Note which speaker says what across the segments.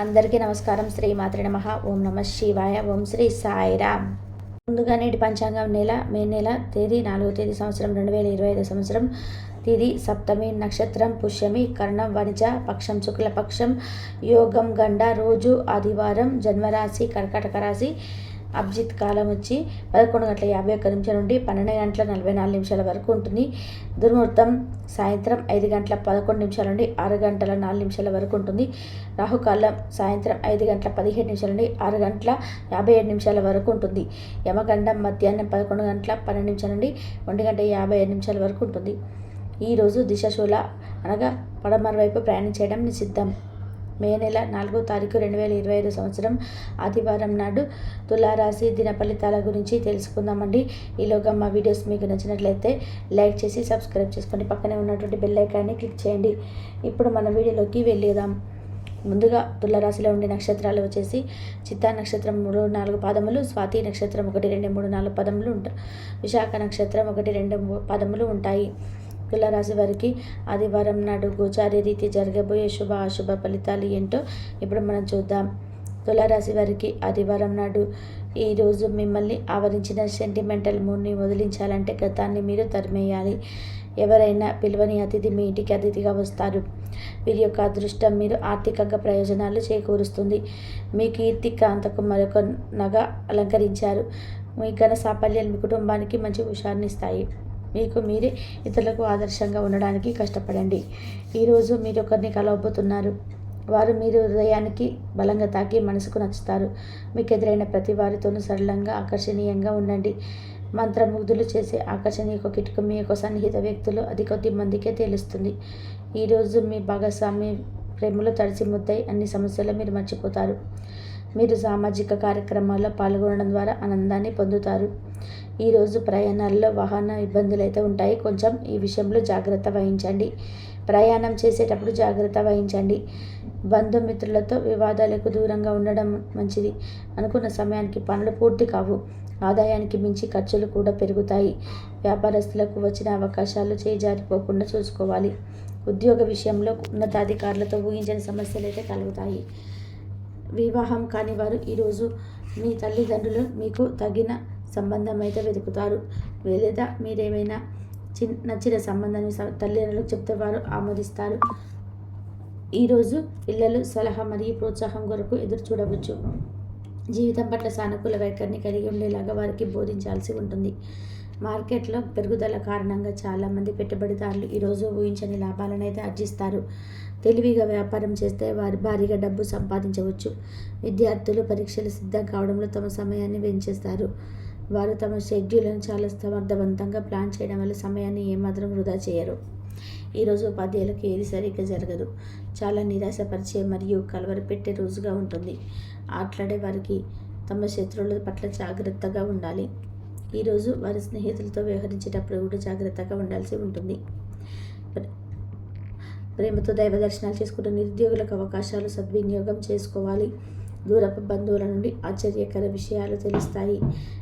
Speaker 1: అందరికీ నమస్కారం. శ్రీ మాతృ నమ. ఓం నమ శివాయ. ఓం శ్రీ సాయిరామ్. ముందుగా నేటి పంచాంగం నెల మే నెల తేదీ నాలుగో తేదీ సంవత్సరం రెండు వేల ఇరవై ఐదు సంవత్సరం. తిది సప్తమి నక్షత్రం పుష్యమి కర్ణం వనిజ పక్షం శుక్లపక్షం యోగం గండ రోజు ఆదివారం జన్మరాశి కర్కాటక రాశి అభిజిత్ కాలం వచ్చి పదకొండు గంటల యాభై ఒక్క నిమిషం నుండి పన్నెండు గంటల నలభై నాలుగు నిమిషాల వరకు ఉంటుంది. దుర్ముహూర్తం సాయంత్రం ఐదు గంటల పదకొండు నిమిషాల నుండి ఆరు గంటల నాలుగు నిమిషాల వరకు ఉంటుంది. రాహుకాలం సాయంత్రం ఐదు గంటల పదిహేడు నిమిషాల నుండి ఆరు గంటల యాభై ఏడు నిమిషాల వరకు ఉంటుంది. యమగండం మధ్యాహ్నం పదకొండు గంటల పన్నెండు నిమిషాల నుండి ఒంటి గంట యాభై ఐదు నిమిషాల వరకు ఉంటుంది. ఈరోజు దిశశూల అనగా పడమర వైపు ప్రయాణం చేయడం నిషిద్ధం. మే నెల నాలుగో తారీఖు రెండు వేల ఇరవై ఐదు సంవత్సరం ఆదివారం నాడు తులారాశి దిన ఫలితాల గురించి తెలుసుకుందామండి. ఈలోగా మా వీడియోస్ మీకు నచ్చినట్లయితే లైక్ చేసి సబ్స్క్రైబ్ చేసుకోండి పక్కనే ఉన్నటువంటి బెల్ ఐకాన్ని క్లిక్ చేయండి. ఇప్పుడు మన వీడియోలోకి వెళ్ళేదాం ముందుగా తులరాశిలో ఉండే నక్షత్రాలు వచ్చేసి చిత్తా నక్షత్రం మూడు నాలుగు పాదములు స్వాతి నక్షత్రం ఒకటి రెండు మూడు నాలుగు పదములు ఉంటాయి విశాఖ నక్షత్రం ఒకటి రెండు పదములు ఉంటాయి. తులారాశి వారికి ఆదివారం నాడు గోచారి రీతి జరగబోయే శుభ అశుభ ఫలితాలు ఏంటో ఇప్పుడు మనం చూద్దాం. తులారాశి వారికి ఆదివారం నాడు ఈరోజు మిమ్మల్ని ఆవరించిన సెంటిమెంటల్ మూడ్ని వదిలించాలంటే గతాన్ని మీరు తరిమేయాలి. ఎవరైనా పిలువని అతిథి మీ ఇంటికి అతిథిగా వస్తారు. వీరి యొక్క అదృష్టం మీరు ఆర్థికంగా ప్రయోజనాలు చేకూరుస్తుంది. మీ కీర్తి కాంతకు మరొక నగ అలంకరించారు. మీ ఘన సాఫల్యాలు మీ కుటుంబానికి మంచి హుషారునిస్తాయి. మీకు మీరే ఇతరులకు ఆదర్శంగా ఉండడానికి కష్టపడండి. ఈరోజు మీరు ఒకరిని కలవబోతున్నారు. వారు మీరు హృదయానికి బలంగా తాకి మనసుకు నచ్చుతారు. మీకు ఎదురైన ప్రతి వారితోనూ సరళంగా ఆకర్షణీయంగా ఉండండి. మంత్రముగ్ధులు చేసే ఆకర్షణీయ కిటుకు మీ యొక్క సన్నిహిత వ్యక్తులు అది కొద్ది మందికే తెలుస్తుంది. ఈరోజు మీ భాగస్వామి ప్రేమలో తడిసి ముద్దై అన్ని సమస్యలు మీరు మర్చిపోతారు. మీరు సామాజిక కార్యక్రమాల్లో పాల్గొనడం ద్వారా ఆనందాన్ని పొందుతారు. ఈరోజు ప్రయాణాల్లో వాహన ఇబ్బందులు అయితే ఉంటాయి. కొంచెం ఈ విషయంలో జాగ్రత్త వహించండి. ప్రయాణం చేసేటప్పుడు జాగ్రత్త వహించండి. బంధుమిత్రులతో వివాదాలకు దూరంగా ఉండడం మంచిది. అనుకున్న సమయానికి పనులు పూర్తి కావు. ఆదాయానికి మించి ఖర్చులు కూడా పెరుగుతాయి. వ్యాపారస్తులకు వచ్చిన అవకాశాలు చేజారిపోకుండా చూసుకోవాలి. ఉద్యోగ విషయంలో ఉన్నతాధికారులతో ఊహించని సమస్యలు అయితే కలుగుతాయి వివాహం కాని వారు ఈరోజు మీ తల్లిదండ్రులు మీకు తగిన సంబంధం అయితే వెతుకుతారు. లేదా మీరేమైనా చిన్న నచ్చిన సంబంధాన్ని తల్లిదండ్రులకు చెప్తే వారు ఆమోదిస్తారు. ఈరోజు పిల్లలు సలహా మరియు ప్రోత్సాహం కొరకు ఎదురు చూడవచ్చు. జీవితం పట్ల సానుకూల వైఖరిని కలిగి ఉండేలాగా వారికి బోధించాల్సి ఉంటుంది. మార్కెట్లో పెరుగుదల కారణంగా చాలామంది పెట్టుబడిదారులు ఈరోజు ఊహించని లాభాలను అయితే ఆర్జిస్తారు. తెలివిగా వ్యాపారం చేస్తే వారి భారీగా డబ్బు సంపాదించవచ్చు. విద్యార్థులు పరీక్షలు సిద్ధం కావడంలో తమ సమయాన్ని వెంచేస్తారు. వారు తమ షెడ్యూల్ను చాలా సమర్థవంతంగా ప్లాన్ చేయడం వల్ల సమయాన్ని ఏమాత్రం వృధా చేయరు. ఈరోజు ఉపాధ్యాయులకు ఏది సరిగ్గా జరగదు. చాలా నిరాశపరిచే మరియు కలవరపెట్టే రోజుగా ఉంటుంది. ఆటలాడే వారికి తమ శత్రువుల పట్ల జాగ్రత్తగా ఉండాలి. ఈరోజు వారి స్నేహితులతో వ్యవహరించేటప్పుడు కూడా జాగ్రత్తగా ఉండాల్సి ఉంటుంది. ప్ర- ప్రేమతో దైవ దర్శనాలు చేసుకుంటూ నిరుద్యోగులకు అవకాశాలు సద్వినియోగం చేసుకోవాలి. దూరపు బంధువుల నుండి ఆశ్చర్యకర విషయాలు తెలుస్తాయి.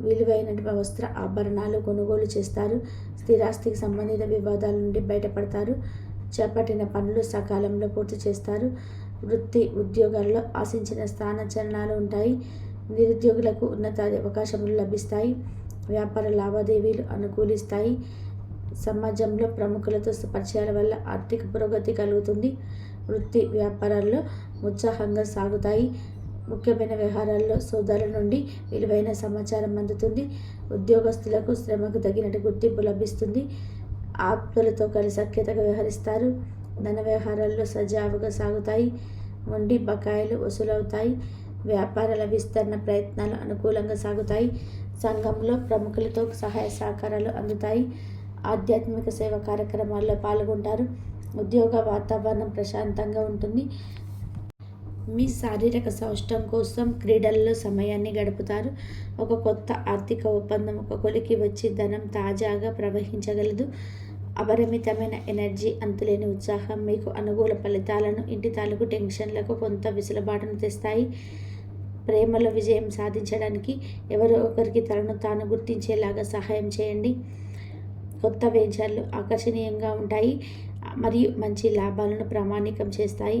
Speaker 1: విలువైన వస్త్ర ఆభరణాలు కొనుగోలు చేస్తారు. స్థిరాస్తికి సంబంధిత వివాదాల నుండి బయటపడతారు. చేపట్టిన పనులు సకాలంలో పూర్తి చేస్తారు. వృత్తి ఉద్యోగాల్లో ఆశించిన స్థానచరణాలు ఉంటాయి. నిరుద్యోగులకు ఉన్నత అవకాశములు లభిస్తాయి. వ్యాపార లావాదేవీలు అనుకూలిస్తాయి. సమాజంలో ప్రముఖులతో పరిచయాల వల్ల ఆర్థిక పురోగతి కలుగుతుంది. వృత్తి వ్యాపారాల్లో ఉత్సాహంగా సాగుతాయి. ముఖ్యమైన వ్యవహారాల్లో సోదాల నుండి విలువైన సమాచారం అందుతుంది. ఉద్యోగస్తులకు శ్రమకు తగినట్టు గుర్తింపు లభిస్తుంది. ఆప్తులతో కలిసి సఖ్యతగా వ్యవహరిస్తారు. ధన వ్యవహారాల్లో సజావుగా సాగుతాయి. వండి బకాయిలు వసూలవుతాయి. వ్యాపారాల విస్తరణ ప్రయత్నాలు అనుకూలంగా సాగుతాయి. సంఘంలో ప్రముఖులతో సహాయ సహకారాలు అందుతాయి. ఆధ్యాత్మిక సేవ కార్యక్రమాల్లో పాల్గొంటారు. ఉద్యోగ వాతావరణం ప్రశాంతంగా ఉంటుంది. మీ శారీరక సౌష్టం కోసం క్రీడల్లో సమయాన్ని గడుపుతారు. ఒక కొత్త ఆర్థిక ఒప్పందం ఒక కొలికి వచ్చి ధనం తాజాగా ప్రవహించగలదు. అపరిమితమైన ఎనర్జీ అంతులేని ఉత్సాహం మీకు అనుకూల ఫలితాలను ఇంటి తాలూకు టెన్షన్లకు కొంత విసులుబాటును తెస్తాయి. ప్రేమలో విజయం సాధించడానికి ఎవరో ఒకరికి తనను తాను గుర్తించేలాగా సహాయం చేయండి. కొత్త వేజాలు ఆకర్షణీయంగా ఉంటాయి మరియు మంచి లాభాలను ప్రామాణికం చేస్తాయి.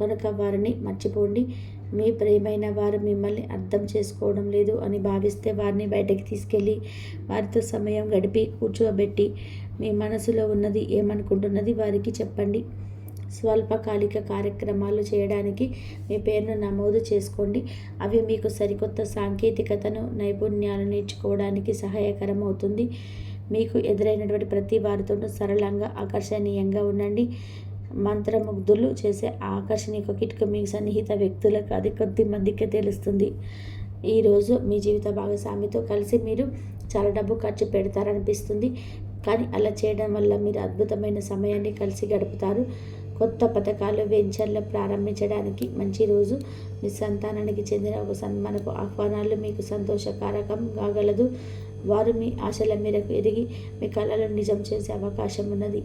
Speaker 1: కనుక వారిని మర్చిపోండి. మీ ప్రేమైన వారు మిమ్మల్ని అర్థం చేసుకోవడం లేదు అని భావిస్తే వారిని బయటకు తీసుకెళ్ళి వారితో సమయం గడిపి కూర్చోబెట్టి మీ మనసులో ఉన్నది ఏమనుకుంటున్నది వారికి చెప్పండి. స్వల్పకాలిక కార్యక్రమాలు చేయడానికి మీ పేరును నమోదు చేసుకోండి. అవి మీకు సరికొత్త సాంకేతికతను నైపుణ్యాలు నేర్చుకోవడానికి సహాయకరం అవుతుంది. మీకు ఎదురైనటువంటి ప్రతి వారితోనూ సరళంగా ఆకర్షణీయంగా ఉండండి. మంత్రముగ్ధులు చేసే ఆకర్షణీయ కిట్క మీ సన్నిహిత వ్యక్తులకు అది కొద్ది మందికే తెలుస్తుంది. ఈరోజు మీ జీవిత భాగస్వామితో కలిసి మీరు చాలా డబ్బు ఖర్చు పెడతారనిపిస్తుంది. కానీ అలా చేయడం వల్ల మీరు అద్భుతమైన సమయాన్ని కలిసి గడుపుతారు. కొత్త పథకాలు వెంచర్లు ప్రారంభించడానికి మంచి రోజు. మీ సంతానానికి చెందిన ఒక సన్మానపు ఆహ్వానాలు మీకు సంతోషకారకం కాగలదు. వారు మీ ఆశల మేరకు ఎదిగి మీ కళలను నిజం చేసే అవకాశం ఉన్నది.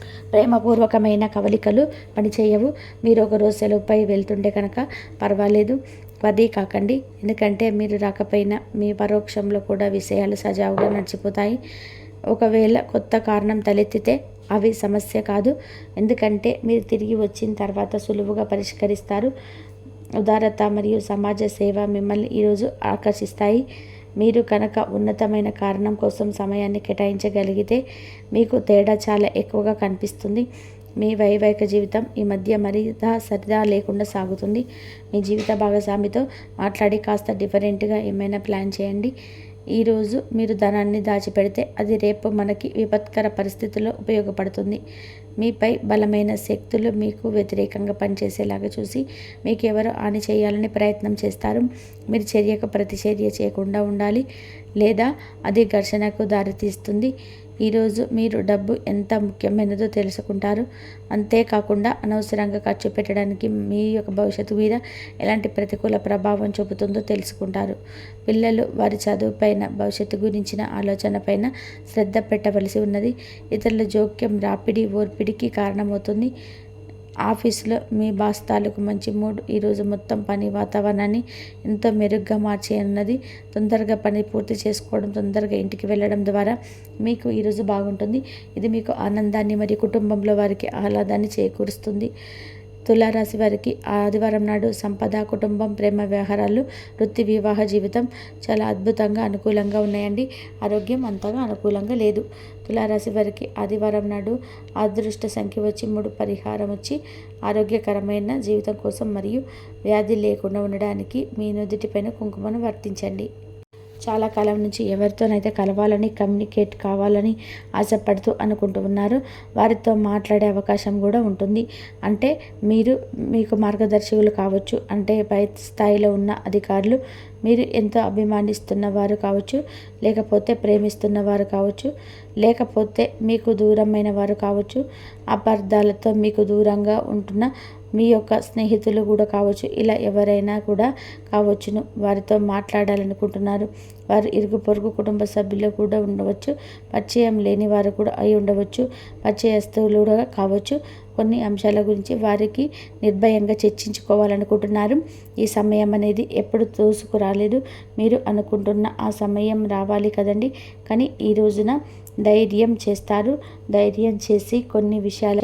Speaker 1: ప్రేమపూర్వకమైన కవలికలు పనిచేయవు. మీరు ఒకరోజు సెలవుపై వెళ్తుంటే కనుక పర్వాలేదు. వది కాకండి. ఎందుకంటే మీరు రాకపోయినా మీ పరోక్షంలో కూడా విషయాలు సజావుగా నడిచిపోతాయి. ఒకవేళ కొత్త కారణం తలెత్తితే అవి సమస్య కాదు. ఎందుకంటే మీరు తిరిగి వచ్చిన తర్వాత సులువుగా పరిష్కరిస్తారు. ఉదారత మరియు సమాజ సేవ మిమ్మల్ని ఈరోజు ఆకర్షిస్తాయి. మీరు కనుక ఉన్నతమైన కారణం కోసం సమయాన్ని కేటాయించగలిగితే మీకు తేడా చాలా ఎక్కువగా కనిపిస్తుంది. మీ వైవాహిక జీవితం ఈ మధ్య మరింత సరిదా లేకుండా సాగుతుంది. మీ జీవిత భాగస్వామితో మాట్లాడి కాస్త డిఫరెంట్గా ఏమైనా ప్లాన్ చేయండి. ఈరోజు మీరు ధనాన్ని దాచిపెడితే అది రేపు మనకి విపత్కర పరిస్థితుల్లో ఉపయోగపడుతుంది. మీపై బలమైన శక్తులు మీకు వ్యతిరేకంగా పనిచేసేలాగా చూసి మీకు ఎవరు హాని చేయాలని ప్రయత్నం చేస్తారు. మీరు చర్యకు ప్రతిచర్య చేయకుండా ఉండాలి. లేదా అది ఘర్షణకు దారితీస్తుంది. ఈరోజు మీరు డబ్బు ఎంత ముఖ్యమైనదో తెలుసుకుంటారు. అంతేకాకుండా అనవసరంగా ఖర్చు పెట్టడానికి మీ యొక్క భవిష్యత్తు మీద ఎలాంటి ప్రతికూల ప్రభావం చూపుతుందో తెలుసుకుంటారు. పిల్లలు వారి చదువుపైన భవిష్యత్తు గురించిన ఆలోచన పైన శ్రద్ధ పెట్టవలసి ఉన్నది. ఇతరుల జోక్యం రాపిడి ఓర్పిడికి కారణమవుతుంది. ఆఫీస్లో మీ బాస్ తాలూకు మంచి మూడ్ ఈరోజు మొత్తం పని వాతావరణాన్ని ఎంతో మెరుగ్గా మార్చేయన్నది తొందరగా పని పూర్తి చేసుకోవడం తొందరగా ఇంటికి వెళ్ళడం ద్వారా మీకు ఈరోజు బాగుంటుంది. ఇది మీకు ఆనందాన్ని మరియు కుటుంబంలో వారికి ఆహ్లాదాన్ని చేకూరుస్తుంది. తులారాశి వారికి ఆదివారం నాడు సంపద కుటుంబం ప్రేమ వ్యవహారాలు వృత్తి వివాహ జీవితం చాలా అద్భుతంగా అనుకూలంగా ఉన్నాయండి. ఆరోగ్యం అంతగా అనుకూలంగా లేదు. తులారాశి వారికి ఆదివారం నాడు అదృష్ట సంఖ్య వచ్చి మూడు పరిహారం వచ్చి ఆరోగ్యకరమైన జీవితం కోసం మరియు వ్యాధి లేకుండా ఉండడానికి మీ నుదుటిపైన కుంకుమను వర్తించండి. చాలా కాలం నుంచి ఎవరితోనైతే కలవాలని కమ్యూనికేట్ కావాలని ఆశపడుతూ అనుకుంటూ ఉన్నారు. వారితో మాట్లాడే అవకాశం కూడా ఉంటుంది. అంటే మీరు మీకు మార్గదర్శకులు కావచ్చు అంటే పై స్థాయిలో ఉన్న అధికారులు మీరు ఎంతో అభిమానిస్తున్న వారు కావచ్చు లేకపోతే ప్రేమిస్తున్న వారు కావచ్చు లేకపోతే మీకు దూరమైన వారు కావచ్చు అపార్థాలతో మీకు దూరంగా ఉంటున్న మీ యొక్క స్నేహితులు కూడా కావచ్చు ఇలా ఎవరైనా కూడా కావచ్చును. వారితో మాట్లాడాలనుకుంటున్నారు. వారు ఇరుగు పొరుగు కుటుంబ సభ్యులు కూడా ఉండవచ్చు. పరిచయం లేని వారు కూడా అయి ఉండవచ్చు. పరిచయస్తువులు కూడా కావచ్చు. కొన్ని అంశాల గురించి వారికి నిర్భయంగా చర్చించుకోవాలనుకుంటున్నారు. ఈ సమయం అనేది ఎప్పుడు తోసుకురాలేదు మీరు అనుకుంటున్న ఆ సమయం రావాలి కదండి. కానీ ఈ రోజున ధైర్యం చేస్తారు. ధైర్యం చేసి కొన్ని విషయాలు